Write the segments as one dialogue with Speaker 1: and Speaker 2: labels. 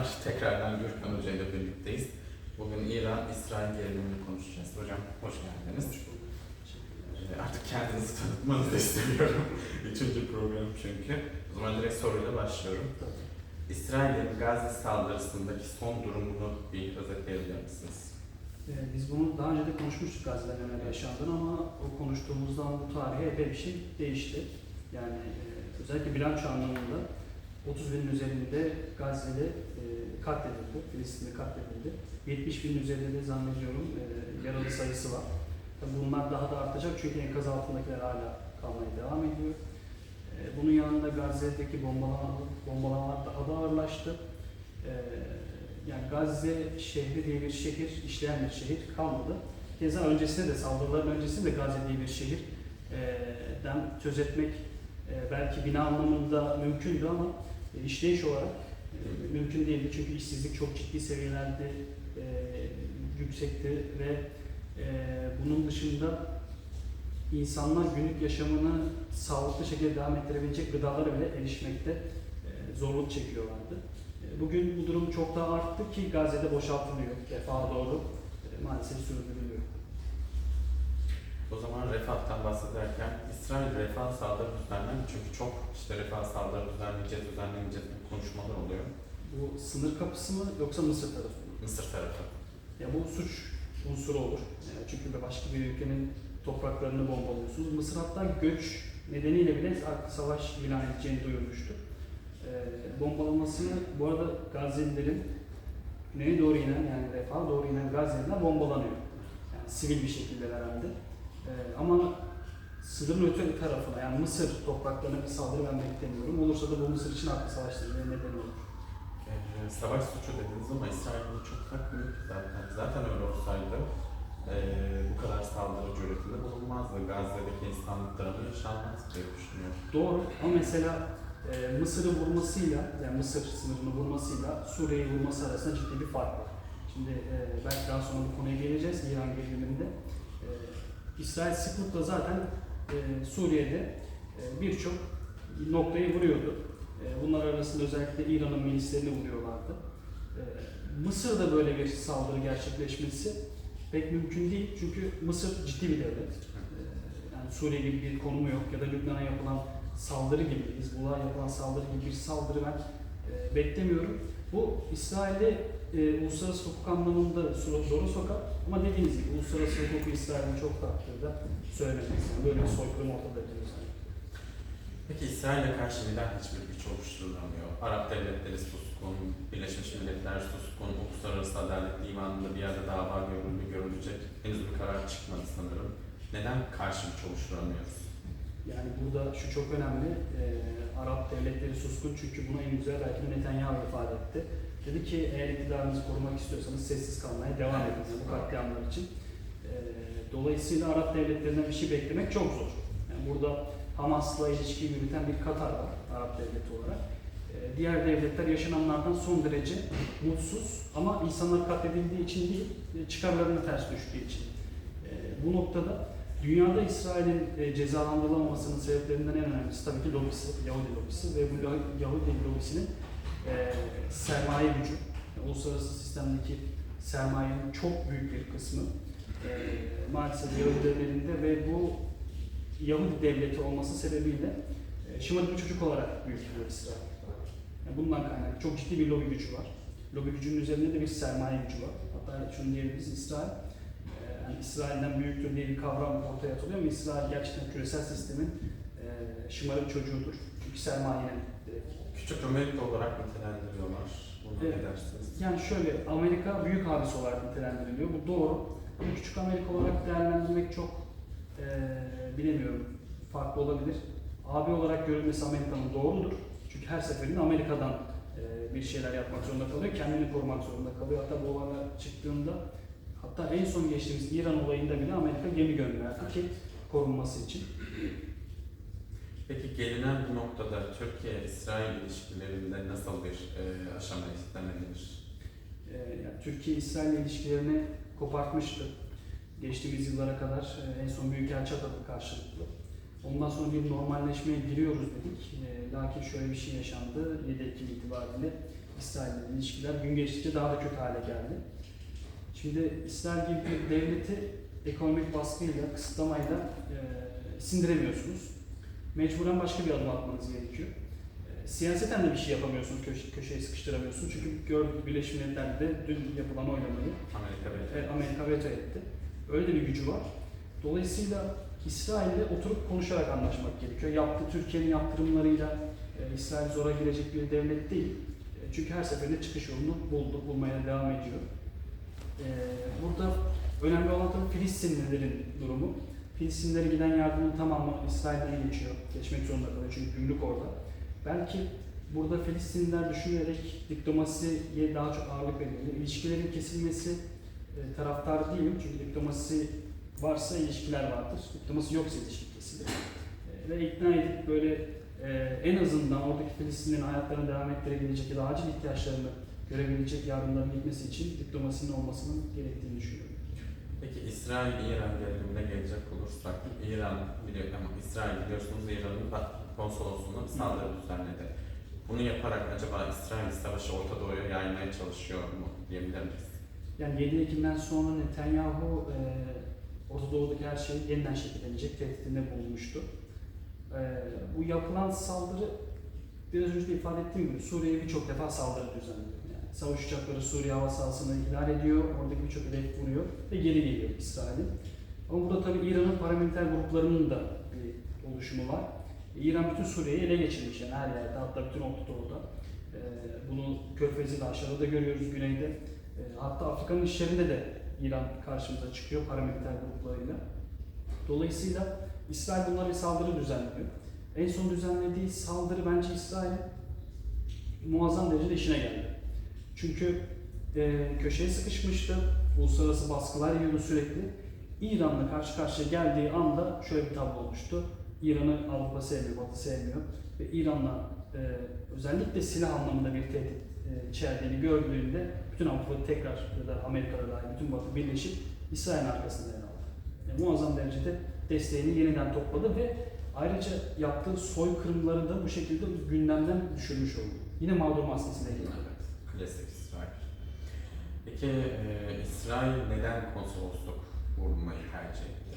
Speaker 1: Merhabalar, tekrardan Gürkan Hoca ile birlikteyiz. Bugün İran-İsrail gerilimini konuşacağız. Hocam hoş geldiniz. Ee, Artık kendinizi tanıtmanızı istemiyorum. Üçüncü program çünkü. O zaman direkt soruyla başlıyorum. İsrail'in Gazze saldırısındaki son durumunu bir özetleyebilir misiniz?
Speaker 2: Ee, Biz bunu daha önce de konuşmuştuk Gazze'den neler yaşandığını ama o konuştuğumuzdan bu tarihe epey bir şey değişti. Yani e, özellikle bilanço anlamında 30 binin üzerinde Gazze'de e, katledildi, Filistin'de katledildi. 70 bin üzerinde de zannediyorum e, yaralı sayısı var. Tabii bunlar daha da artacak çünkü enkaz altındakiler hala kalmaya devam ediyor. E, Bunun yanında Gazze'deki bombalama, bombalamalar daha da ağırlaştı. E, yani Gazze şehri diye bir şehir, işleyen bir şehir kalmadı. Keza öncesinde de saldırıların öncesinde de Gazze diye bir şehirden söz etmek e, belki bina anlamında mümkündü ama e, işleyiş olarak e, mümkün değildi. Çünkü işsizlik çok ciddi seviyelerde e, yüksekti ve e, bunun dışında insanlar günlük yaşamını sağlıklı şekilde devam ettirebilecek gıdalara bile erişmekte e, zorluk çekiyorlardı. Bugün bu durum çok daha arttı ki Gazze'de boşaltılıyor. Refaha doğru maalesef sürdürülüyor.
Speaker 1: O zaman refahtan bahsederken İsrail refah saldırı düzenler? Çünkü çok işte refah saldırı düzenleyeceğiz, düzenlemeyeceğiz gibi konuşmalar oluyor.
Speaker 2: Bu sınır kapısı mı yoksa Mısır tarafı mı?
Speaker 1: Mısır tarafı.
Speaker 2: Ya bu suç unsuru olur. Çünkü başka bir ülkenin topraklarını bombalıyorsunuz. Mısır hatta göç nedeniyle bile savaş ilan edeceğini duyurmuştu. E, bombalamasını bu arada Gazze'lilerin güneye doğru inen yani refaha doğru inen Gazze'liler bombalanıyor. Yani sivil bir şekilde herhalde. E, ama sınırın öte tarafına yani Mısır topraklarına bir saldırı vermek demiyorum. Olursa da bu Mısır için haklı savaşlarına neden olur.
Speaker 1: Ee, savaş suçu dediniz ama İsrail bunu çok takmıyor ki zaten. Zaten öyle olsaydı ee, bu kadar saldırı cüretinde bulunmazdı. Gazze'deki insanlık dramı yaşanmaz diye düşünüyorum.
Speaker 2: Doğru ama mesela e, Mısır'ı vurmasıyla, yani Mısır sınırını vurmasıyla Suriye'yi vurması arasında ciddi bir fark var. Şimdi e, belki daha sonra bu konuya geleceğiz İran geriliminde. E, İsrail sıklıkla zaten e, Suriye'de e, birçok noktayı vuruyordu. E, bunlar arasında özellikle İran'ın milislerini vuruyorlardı. E, Mısır'da böyle bir saldırı gerçekleşmesi pek mümkün değil çünkü Mısır ciddi bir devlet. E, yani Suriye gibi bir konumu yok ya da Lübnan'a yapılan saldırı gibi, Hizbullah'a yapılan saldırı gibi bir saldırı ben e, beklemiyorum. Bu İsrail'e e, uluslararası hukuk anlamında zoru sokar ama dediğiniz gibi uluslararası hukuku İsrail'in çok takdirde söylememiz. Yani böyle bir soykırım ortada değil.
Speaker 1: Peki İsrail'e karşı neden hiçbir güç oluşturulamıyor? Arap devletleri suskun, Birleşmiş Milletler suskun, Uluslararası Adalet Divanı'nda bir yerde dava görüldü, görülecek. Henüz bir karar çıkmadı sanırım. Neden karşı güç oluşturamıyoruz?
Speaker 2: Yani burada şu çok önemli. Ee, Arap devletleri suskun çünkü bunu en güzel belki de Netanyahu ifade etti. Dedi ki eğer iktidarınızı korumak istiyorsanız sessiz kalmaya devam edin bu katliamlar için. Ee, dolayısıyla Arap devletlerinden bir şey beklemek çok zor. Yani burada Hamas'la ilişki yürüten bir Katar var Arap devleti olarak. Ee, diğer devletler yaşananlardan son derece mutsuz ama insanlar katledildiği için değil, e, çıkarlarına ters düştüğü için. Ee, bu noktada Dünyada İsrail'in e, cezalandırılamamasının sebeplerinden en önemlisi tabii ki lobisi, Yahudi lobisi ve bu Yah- Yahudi lobisinin e, sermaye gücü. Yani uluslararası sistemdeki sermayenin çok büyük bir kısmı e, maalesef Yahudilerin elinde ve bu Yahudi devleti olması sebebiyle e, şımarık bir çocuk olarak büyütülüyor İsrail. Yani bundan kaynaklı çok ciddi bir lobi gücü var. Lobi gücünün üzerinde de bir sermaye gücü var. Hatta şunu diyebiliriz İsrail yani İsrail'den büyüktür diye bir kavram ortaya atılıyor ama İsrail gerçekten küresel sistemin e, şımarık çocuğudur. Çünkü sermayenin direkt.
Speaker 1: Küçük Amerika olarak nitelendiriyorlar. Bunu
Speaker 2: Evet.
Speaker 1: ne dersiniz?
Speaker 2: Yani şöyle Amerika büyük abisi olarak nitelendiriliyor. Bu doğru. Ama küçük Amerika olarak değerlendirmek çok e, bilemiyorum. Farklı olabilir. Abi olarak görülmesi Amerika'nın doğrudur. Çünkü her seferinde Amerika'dan e, bir şeyler yapmak zorunda kalıyor. Kendini korumak zorunda kalıyor. Hatta bu olaylar çıktığında hatta en son geçtiğimiz İran olayında bile Amerika gemi gönderdi ki korunması için.
Speaker 1: Peki gelinen bu noktada Türkiye-İsrail ilişkilerinde nasıl bir e, aşama istenebilir?
Speaker 2: Ee, yani Türkiye-İsrail ilişkilerini kopartmıştı. Geçtiğimiz yıllara kadar e, en son Büyükelçi atadı karşılıklı. Ondan sonra bir normalleşmeye giriyoruz dedik. E, lakin şöyle bir şey yaşandı. 7 Ekim itibariyle İsrail ile ilişkiler gün geçtikçe daha da kötü hale geldi. Şimdi İsrail gibi bir devleti ekonomik baskıyla, kısıtlamayla e, sindiremiyorsunuz. Mecburen başka bir adım atmanız gerekiyor. E, siyaseten de bir şey yapamıyorsunuz, köşe, köşeye sıkıştıramıyorsunuz. Çünkü gördük Birleşmiş Milletler'de dün yapılan oylamayı
Speaker 1: Amerika ve
Speaker 2: e, Amerika veto etti. Öyle de bir gücü var. Dolayısıyla İsrail'le oturup konuşarak anlaşmak gerekiyor. Yaptığı Türkiye'nin yaptırımlarıyla e, İsrail zora girecek bir devlet değil. E, çünkü her seferinde çıkış yolunu buldu, bulmaya devam ediyor. E, burada önemli olan tabii Filistinlilerin durumu. Filistinlilere giden yardımın tamamı İsrail'den geçiyor. Geçmek zorunda kalıyor çünkü gümrük orada. Belki burada Filistinliler düşünerek diplomasiye daha çok ağırlık veriyor. İlişkilerin kesilmesi e, taraftar değilim çünkü diplomasi varsa ilişkiler vardır. Diplomasi yoksa ilişki kesilir. E, ve ikna edip böyle e, en azından oradaki Filistinlerin hayatlarını devam ettirebilecek ya da acil ihtiyaçlarını görebilecek yardımların gitmesi için diplomasinin olmasının gerektiğini düşünüyorum.
Speaker 1: Peki İsrail-İran gerilimine gelecek olursak, İran biliyor ama İsrail biliyorsunuz İran'ın konsolosluğuna bir saldırı düzenledi. Bunu yaparak acaba İsrail savaşı Orta Doğu'ya yaymaya çalışıyor mu diyebilir miyiz?
Speaker 2: Yani 7 Ekim'den sonra Netanyahu e, Orta Doğu'daki her şey yeniden şekillenecek tehditinde bulunmuştu. E, bu yapılan saldırı biraz önce de ifade ettiğim gibi Suriye'ye birçok defa saldırı düzenliyor. Savaş uçakları Suriye hava sahasını ihlal ediyor, oradaki birçok hedef vuruyor ve geri geliyor İsrail'in. Ama burada tabii İran'ın paramiliter gruplarının da bir oluşumu var. İran bütün Suriye'yi ele geçirmiş yani her yerde hatta bütün Orta Doğu'da. E, bunu Körfez'i de aşağıda da görüyoruz güneyde. E, Hatta Afrika'nın işlerinde de İran karşımıza çıkıyor paramiliter gruplarıyla. Dolayısıyla İsrail bunlara bir saldırı düzenliyor. En son düzenlediği saldırı bence İsrail'in muazzam derecede işine geldi. Çünkü e, köşeye sıkışmıştı, uluslararası baskılar yiyordu sürekli. İran'la karşı karşıya geldiği anda şöyle bir tablo oluştu. İran'ı Avrupa sevmiyor, Batı sevmiyor ve İran'la e, özellikle silah anlamında bir tehdit e, içerdiğini gördüğünde bütün Avrupa tekrar ya da Amerika'da dahil bütün Batı birleşip İsrail'in arkasında yer aldı. Yani muazzam derecede desteğini yeniden topladı ve ayrıca yaptığı soykırımları da bu şekilde gündemden düşürmüş oldu. Yine mağdur maskesine girdi.
Speaker 1: Klasik İsrail. Peki e, İsrail neden konsolosluk vurmayı tercih etti?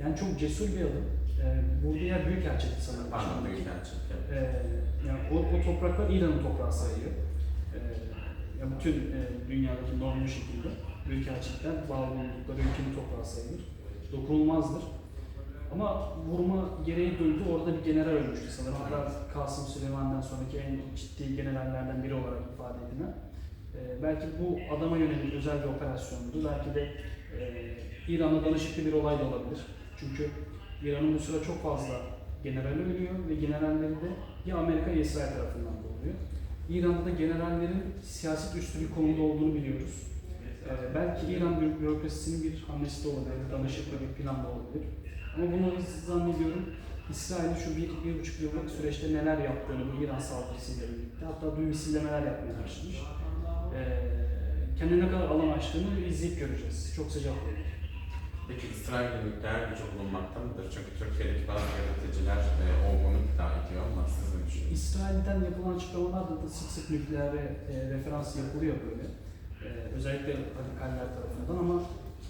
Speaker 2: Yani çok cesur bir adım. Ee, burada yer Büyükelçilikti sanırım.
Speaker 1: Pardon,
Speaker 2: Şu andaki.
Speaker 1: Büyükelçilik. evet.
Speaker 2: Ee, yani o, o topraklar İran'ın toprağı sayılıyor. Ee, yani bütün e, dünyadaki normlu şekilde Büyükelçilikler bağlı bulundukları ülkenin toprağı sayılır. Dokunulmazdır. Ama vurma gereği duydu. Orada bir general ölmüştü sanırım. Hatta Kasım Süleyman'dan sonraki en ciddi generallerden biri olarak ifade edilen. Ee, belki bu adama yönelik özel bir operasyondu. Belki de e, İran'la danışıklı bir olay da olabilir. Çünkü İran'ın bu sıra çok fazla generali ölüyor ve generalleri de ya Amerika ya İsrail tarafından bulunuyor. İran'da da generallerin siyaset üstü bir konumda olduğunu biliyoruz. Ee, belki İran bürok- bürokrasisinin bir hamlesi de olabilir, danışıklı bir plan da olabilir. Ama bunu zannediyorum İsrail şu bir, bir buçuk yıllık süreçte neler yaptığını bu İran saldırısıyla birlikte, hatta dün misillemeler yapmaya başlamış. Ee, kendine ne kadar alan açtığını izleyip göreceğiz. Çok sıcak olur.
Speaker 1: Peki İsrail'de nükleer gücü bulunmakta mıdır? Çünkü Türkiye'deki bazı yöneticiler e, olduğunu iddia ediyor ama siz ne düşünüyorsunuz?
Speaker 2: İsrail'den yapılan açıklamalarda da sık sık nükleere e, referans yapılıyor böyle. E, özellikle radikaller tarafından ama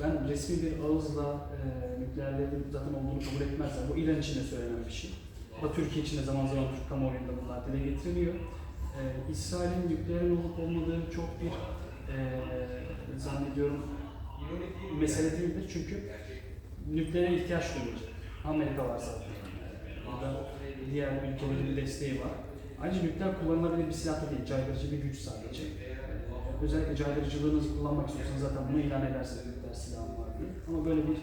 Speaker 2: ben resmi bir ağızla e, nükleerlerin zaten olduğunu kabul etmezler. Bu İran için de söylenen bir şey. Ama Türkiye için de zaman zaman Türk kamuoyunda bunlar dile getiriliyor. E, İsrail'in nükleerin olup olmadığı çok bir e, zannediyorum mesele değildir. Çünkü nükleere ihtiyaç duyulacak. Amerika var zaten. Burada diğer ülkelerin desteği var. Ayrıca nükleer kullanılabilir bir silah da değil, caydırıcı bir güç sadece. Özellikle caydırıcılığınızı kullanmak istiyorsanız zaten bunu ilan edersiniz nükleer silahım var diye. Ama böyle bir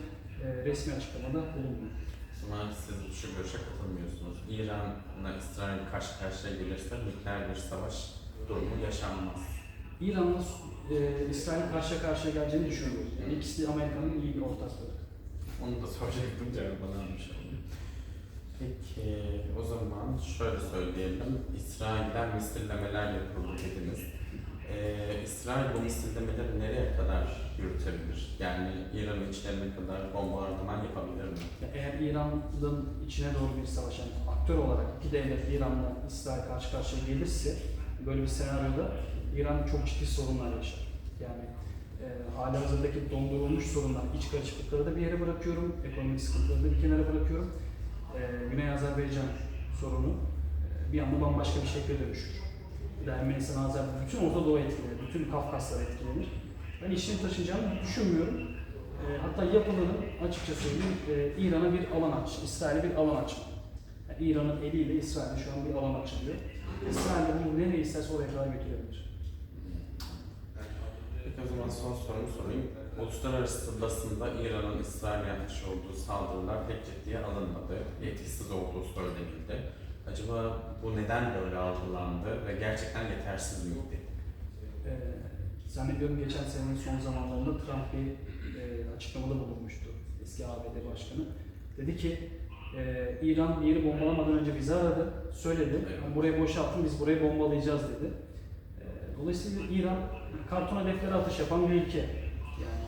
Speaker 2: e, resmi açıklamada bulunmuyor.
Speaker 1: Zaman siz şu görüşe katılmıyorsunuz. İran'la İsrail karşı karşıya gelirse nükleer bir savaş durumu yaşanmaz.
Speaker 2: İran'la e, İsrail karşıya karşıya geleceğini düşünüyorum. Yani ikisi de Amerika'nın iyi bir ortakları.
Speaker 1: Onu da soracaktım cevabını almış oldum. Peki o zaman şöyle söyleyelim. İsrail'den misillemeler yapıldı dediniz. Ee, İsrail bu misillemeleri nereye kadar yürütebilir? Yani İran'ın içlerine kadar bombardıman yapabilir mi?
Speaker 2: Eğer İran'ın içine doğru bir savaş, yani aktör olarak iki devlet İran'la İsrail karşı karşıya gelirse böyle bir senaryoda İran çok ciddi sorunlar yaşar. Yani e, hali hazırdaki dondurulmuş sorunlar, iç karışıklıkları da bir yere bırakıyorum, ekonomik sıkıntıları da bir kenara bırakıyorum. E, Güney Azerbaycan sorunu e, bir anda bambaşka bir şekle dönüşür. Ermenistan, Azerbaycan, bütün Orta Doğu etkilenir, bütün Kafkaslar etkilenir. Ben işini taşıyacağını düşünmüyorum. E, hatta yapılanın açıkça söyleyeyim e, İran'a bir alan aç, İsrail'e bir alan açma. Yani İran'ın eliyle İsrail'e şu an bir alan açılıyor. İsrail bunu nereye isterse oraya kadar götürebilir.
Speaker 1: Peki o zaman son sorumu sorayım. Uluslararası basında İran'ın İsrail'e yapmış olduğu saldırılar pek ciddiye alınmadı. Etkisiz olduğu söylenildi. Acaba bu neden böyle algılandı ve gerçekten yetersiz miydi?
Speaker 2: Ee, zannediyorum geçen senenin son zamanlarında Trump bir e, açıklamada bulunmuştu. Eski ABD Başkanı. Dedi ki e, İran bir yeri bombalamadan önce bizi aradı, söyledi.
Speaker 1: Evet.
Speaker 2: "Ben burayı boşalttım, biz burayı bombalayacağız dedi. E, dolayısıyla İran karton hedeflere atış yapan bir ülke. Yani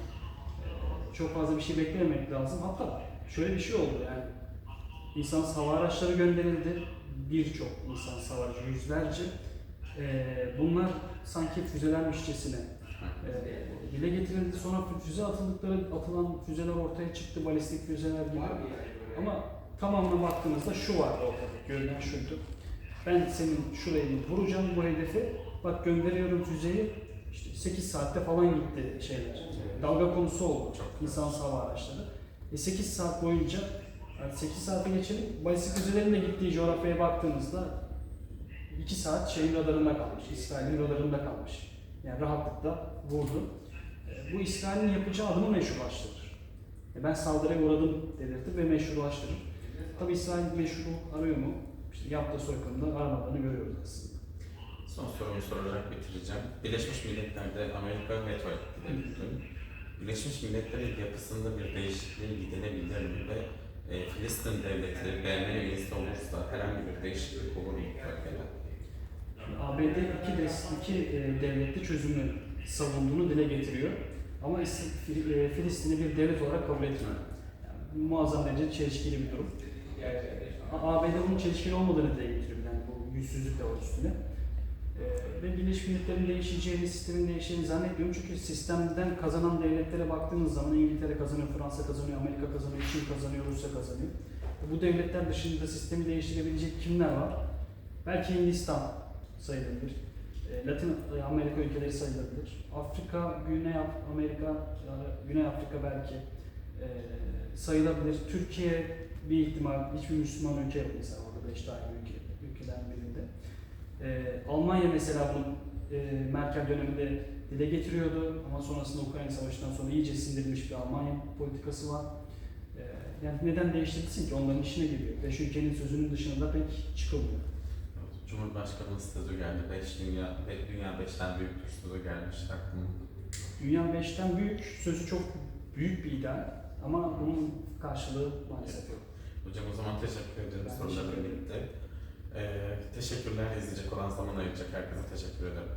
Speaker 2: e, çok fazla bir şey beklememek lazım. Hatta şöyle bir şey oldu yani insan hava araçları gönderildi. Birçok insan savarcı, yüzlerce. E, bunlar sanki füzelermişçesine e, dile getirildi. Sonra füze atıldıkları, atılan füzeler ortaya çıktı, balistik füzeler gibi. Ama tamamına baktığınızda şu var ortada, görünen şuydu. Ben senin şurayı vuracağım bu hedefi, bak gönderiyorum füzeyi, işte 8 saatte falan gitti şeyler. Dalga konusu oldu
Speaker 1: Çok
Speaker 2: insan hava araçları. E 8 saat boyunca, yani 8 saate geçelim, balistik füzelerin de gittiği coğrafyaya baktığınızda 2 saat şeyin radarında kalmış, İsrail'in radarında kalmış. Yani rahatlıkla vurdu. E, Bu İsrail'in yapacağı adımı meşrulaştırır. E, Ben saldırıya uğradım dedirtir ve meşrulaştırır. Tabi İsrail meşru arıyor mu? İşte yaptığı soykırımda aramadığını görüyoruz aslında.
Speaker 1: Son sorumu sorarak bitireceğim. Birleşmiş Milletler'de Amerika veto etti. Birleşmiş Milletler'in yapısında bir değişikliğe gidilebilir mi ve e, Filistin devleti BM üyesi olursa herhangi bir değişiklik olur mu
Speaker 2: ABD iki, des- iki e, devletli çözümü savunduğunu dile getiriyor. Ama e, Filistin'i bir devlet olarak kabul etmiyor. Yani muazzam derece çelişkili bir durum. ABD bunun çelişkili olmadığını dile getiriyor. Yani bu yüzsüzlük de var üstüne. E, ve Birleşmiş Milletler'in değişeceğini, sistemin değişeceğini zannetmiyorum. Çünkü sistemden kazanan devletlere baktığınız zaman İngiltere kazanıyor, Fransa kazanıyor, Amerika kazanıyor, Çin kazanıyor, Rusya kazanıyor. Bu devletler dışında sistemi değiştirebilecek kimler var? Belki Hindistan sayılabilir. E, Latin Amerika ülkeleri sayılabilir. Afrika, Güney Amerika, yani Güney Afrika belki e, sayılabilir. Türkiye bir ihtimal, hiçbir Müslüman ülke yok mesela orada beş tane ülke, ülkeden birinde. E, Almanya mesela bunu e, Merkel döneminde dile getiriyordu ama sonrasında Ukrayna Savaşı'ndan sonra iyice sindirilmiş bir Almanya politikası var. E, yani neden değiştirilsin ki onların işine giriyor. Beş ülkenin sözünün dışında da pek çıkılmıyor.
Speaker 1: Cumhurbaşkanı sözü geldi. Beş dünya, ve dünya beşten büyüktür sözü gelmiş aklıma.
Speaker 2: Dünya 5'ten büyük, sözü çok büyük bir ideal ama bunun karşılığı maalesef yok.
Speaker 1: Hocam o zaman teşekkür ederim
Speaker 2: ederim.
Speaker 1: birlikte. Ee, teşekkürler izleyecek olan zaman ayıracak herkese teşekkür ederim.